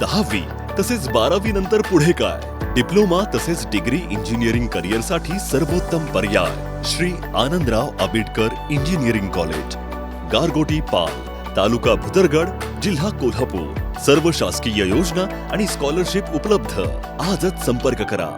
दहावी तसेच बारावी नंतर पुढे काय? डिप्लोमा तसेच डिग्री इंजिनिअरिंग करिअरसाठी सर्वोत्तम पर्याय श्री आनंदराव आंबेडकर इंजिनिअरिंग कॉलेज गारगोटी पाल तालुका भुदरगड जिल्हा कोल्हापूर. सर्व शासकीय योजना आणि स्कॉलरशिप उपलब्ध. आजच संपर्क करा.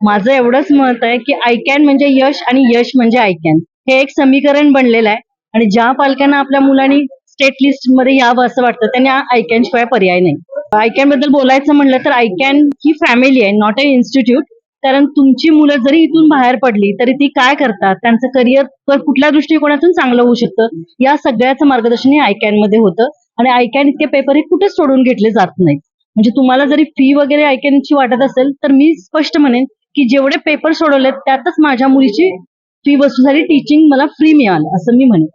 माझं एवढंच मत आहे की आय कॅन म्हणजे यश आणि यश म्हणजे आय कॅन हे एक समीकरण बनलेलं आहे. आणि ज्या पालकांना आपल्या मुलांनी स्टेट लिस्टमध्ये यावं असं वाटतं त्यांनी आय कॅन शिवाय पर्याय नाही. आय कॅनबद्दल बोलायचं म्हणलं तर आय कॅन ही फॅमिली आहे नॉट अ इन्स्टिट्यूट कारण तुमची मुलं जरी इथून बाहेर पडली तरी ती काय करतात? त्यांचं करिअर तर कुठल्या दृष्टिकोनातून चांगलं होऊ शकतं? या सगळ्याचं मार्गदर्शन हे आय कॅनमध्ये होतं. आणि आय कॅन इतके पेपर हे कुठेच सोडून घेतले जात नाहीत. म्हणजे तुम्हाला जरी फी वगैरे आयकॅनची वाटत असेल तर मी स्पष्ट म्हणेन की जेवढे पेपर सोडवलेत त्यातच माझ्या मुलीची फी वस्तूसाठी झाली टीचिंग मला फ्री मिळालं असं मी म्हणेन.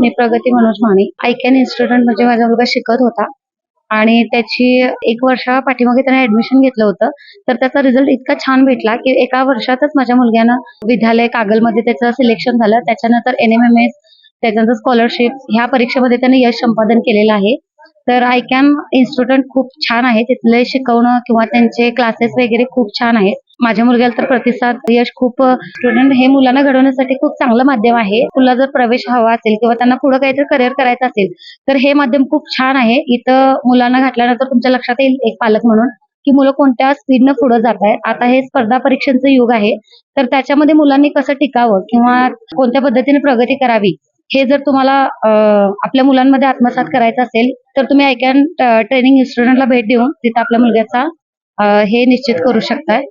मी प्रगती मनोज माने आयकॅन इन्स्टिट्यूट म्हणजे माझा मुलगा शिकत होता. आणि त्याची एक वर्षा पाठीमागे त्याने ऍडमिशन घेतलं होतं. तर त्याचा रिझल्ट इतका छान भेटला की एका वर्षातच माझ्या मुलग्यानं विद्यालय कागलमध्ये त्याचं सिलेक्शन झालं. त्याच्यानंतर एन एम एम एस त्याच्यानंतर स्कॉलरशिप ह्या परीक्षेमध्ये त्याने यश संपादन केलेलं आहे. तर आय कॅम इन्स्टिट्यूट खूप छान आहे. तिथले शिकवणं किंवा त्यांचे क्लासेस वगैरे खूप छान आहेत. माझ्या मुलग्याला तर प्रतिसाद यश खूप स्टुडंट हे मुलांना घडवण्यासाठी खूप चांगलं माध्यम आहे. तुला जर प्रवेश हवा असेल किंवा त्यांना पुढे काहीतरी करिअर करायचं असेल तर हे माध्यम खूप छान आहे. इथं मुलांना घातल्यानंतर तुमच्या लक्षात येईल एक पालक म्हणून की मुलं कोणत्या स्पीडनं पुढे जात आहेत आता हे स्पर्धा परीक्षांचं युग आहे. तर त्याच्यामध्ये मुलांनी कसं टिकावं किंवा कोणत्या पद्धतीने प्रगती करावी हे जर तुम्हाला आपल्या मुलांमध्ये आत्मसात करायचं असेल तर तुम्ही ऐकॅन ट्रेनिंग इन्स्टिट्यूटला भेट देऊन तिथं आपल्या मुलग्याचा हे निश्चित करू शकताय.